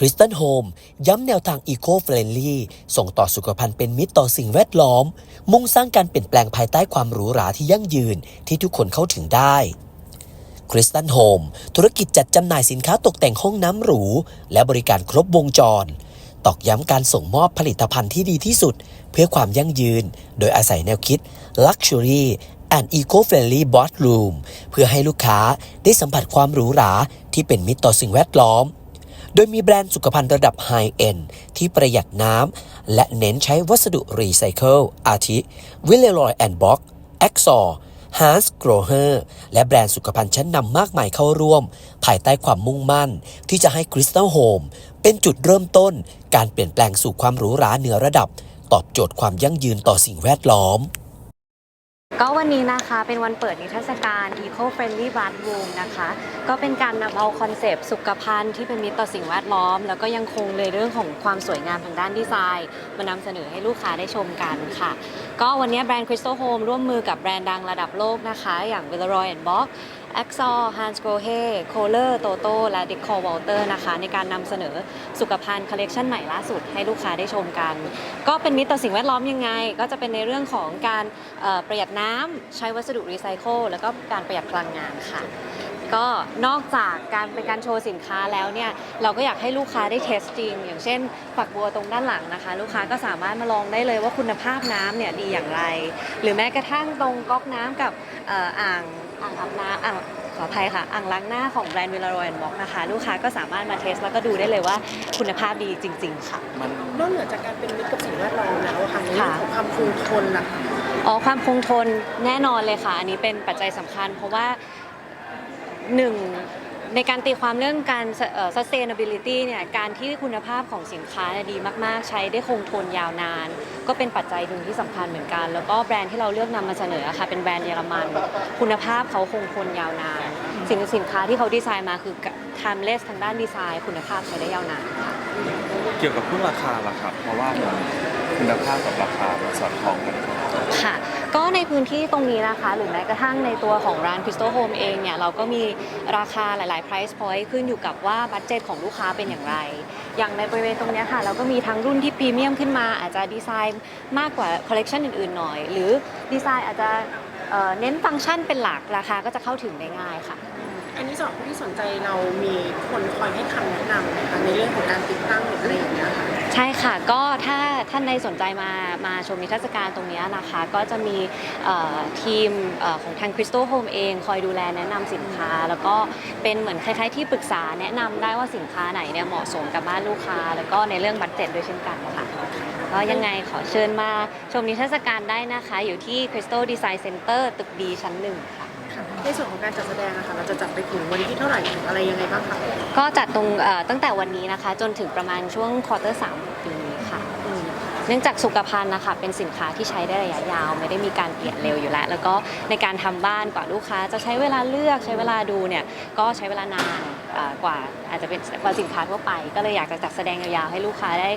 คริสตันโฮมย้ำแนวทาง Eco Friendly ส่งต่อสุขภัณฑ์เป็นมิตรต่อสิ่งแวดล้อม มุ่งสร้างการเปลี่ยนแปลงภายใต้ความหรูหราที่ยั่งยืนที่ทุกคนเข้าถึงได้คริสตันโฮมธุรกิจจัดจำหน่ายสินค้าตกแต่งห้องน้ำหรู และบริการครบวงจร ตอกย้ำการส่งมอบผลิตภัณฑ์ที่ดีที่สุด เพื่อความยั่งยืน โดยอาศัยแนวคิด Luxury and Eco-Friendly Boardroom เพื่อให้ลูกค้าได้สัมผัสความหรูหราที่เป็นมิตรต่อสิ่งแวดล้อม ดยมีแบรนด์สุขภัณฑ์ระดับไฮเอ็นที่ประหยัดน้ำและเน้นใช้วัสดุรีไซเคิลอาทิวิลเลรอยแอนด์บ็อกแอ็กซอร์ฮาร์สโกรเฮอร์และแบรนด์สุขภัณฑ์ชั้นนำมากมายเข้าร่วม ภายใต้ความมุ่งมั่น ที่จะให้คริสตัลโฮมเป็นจุดเริ่มต้น การเปลี่ยนแปลงสู่ความหรูหราเหนือระดับ ตอบโจทย์ความยั่งยืนต่อสิ่งแวดล้อม ก็วันนี้นะคะเป็นวันเปิดนิทรรศการ Eco Friendly Bathroom นะคะ ก็เป็นการนำเอาคอนเซปต์สุขภัณฑ์ที่เป็นมิตรต่อสิ่งแวดล้อม แล้วก็ยังคงเลยเรื่องของความสวยงามทางด้านดีไซน์ มานำเสนอให้ลูกค้าได้ชมกันค่ะ ก็วันนี้แบรนด์ Crystal Home ร่วมมือกับแบรนด์ดังระดับโลกนะคะ อย่าง v i l l a r o y Box a x o r Hans Grohe Kohler Toto และ Decor Walter นะคะ ในการนำเสนอสุขภัณฑ์คอลเลกชันใหม่ล่าสุดให้ลูกค้าได้ชมกัน ก็เป็นมิตรต่อสิ่งแวดล้อมยังไง ก็จะเป็นในเรื่องของการประหยัดน้ำใช้วัสดุรีไซเคิลแล้วก็การประหยัดพลังงานค่ะ ก็นอกจากการเป็นการโชว์สินค้าแล้วเนี่ยเราก็อยากให้ลูกค้าได้เทสจริง อย่างเช่นฝักบัวตรงด้านหลังนะคะ ลูกค้าก็สามารถมาลองได้เลยว่าคุณภาพน้ำเนี่ยดีอย่างไร หรือแม้กระทั่งตรงก๊อกน้ำกับเอ่ออ่างอ่างอาบน้ำอ่างขออภัยค่ะอ่างล้างหน้าของแบรนด์วิลลารอยน์บ็อกนะคะ ลูกค้าก็สามารถมาเทสแล้วก็ดูได้เลยว่าคุณภาพดีจริง ๆ ค่ะ มันนอกเหนือจากการเป็นมิตรกับสิ่งแวดล้อมแล้วอะค่ะในเรื่องของความคงทนนะคะอ๋อความคงทนแน่นอนเลยค่ะ อันนี้เป็นปัจจัยสำคัญ เพราะว่า หนึ่งในการตีความเรื่องการ sustainability เนี่ยการที่คุณภาพของสินค้าดีมาก ๆ ใช้ได้คงทนยาวนาน ก็เป็นปัจจัยหนึ่งที่สำคัญเหมือนกัน แล้วก็แบรนด์ที่เราเลือกนำมาเสนอค่ะเป็นแบรนด์เยอรมัน คุณภาพเขาคงทนยาวนาน สินสินค้าที่เขาดีไซน์มาคือ timeless ทางด้านดีไซน์ คุณภาพใช้ได้ยาวนานค่ะเกี่ยวกับพวกราคาล่ะครับเพราะว่า คุณภาพกับราคามันสอดคล้องกันครับค่ะ ก็ในพื้นที่ตรงนี้นะคะ หรือแม้กระทั่งในตัวของร้าน Crystal Home เองเนี่ย เราก็มีราคาหลาย ๆ price point ขึ้นอยู่กับว่าบัตเจตของลูกค้าเป็นอย่างไร อย่างในบริเวณตรงเนี้ยค่ะ เราก็มีทั้งรุ่นที่พรีเมียมขึ้นมา อาจจะดีไซน์มากกว่าคอลเลกชันอื่น ๆ หน่อย หรือดีไซน์อาจจะเอ่อเน้นฟังก์ชันเป็นหลักราคาก็จะเข้าถึงได้ง่ายค่ะอันนี้สำหรับผู้ที่สนใจเรามีคนคอยให้คำแนะนำนะคะในเรื่องของการติดตั้งหรืออะไรอย่างเงี้ยค่ะใช่ค่ะก็ถ้าท่านใดสนใจมามาชมนิทรรศการตรงเนี้ยนะคะ ก็จะมีเอ่อทีมเอ่อของทาง Crystal Home เอง คอยดูแลแนะนำสินค้า แล้วก็เป็นเหมือนคล้ายๆที่ปรึกษาแนะนำได้ว่าสินค้าไหนเนี่ยเหมาะสมกับบ้านลูกค้า แล้วก็ในเรื่องบัตเจ็ตด้วยเช่นกันค่ะก็ยังไงขอเชิญมาชมนิทรรศการได้นะคะ อยู่ที่ Crystal Design Center ตึกดีชั้นหนึ่งค่ะ ในส่วนของการจัดแสดงนะคะเราจะจัดไปถึงวันที่เท่าไหร่ถึงอะไรยังไงบ้างคะก็จัดตรงเอ่อตั้งแต่วันนี้นะคะ จนถึงประมาณช่วงควอเตอร์สามปีนี้ค่ะ อืมเนื่องจากสุขภัณฑ์นะคะเป็นสินค้าที่ใช้ได้ระยะยาว ไม่ได้มีการเปลี่ยนเร็วอยู่แล้ว แล้วก็ในการทำบ้านกว่าลูกค้าจะใช้เวลาเลือกใช้เวลาดูเนี่ยก็ใช้เวลานานอ่ากว่าอาจจะเป็นกว่าสินค้าทั่วไป ก็เลยอยากจะจัดแสดงยาวๆให้ลูกค้าได้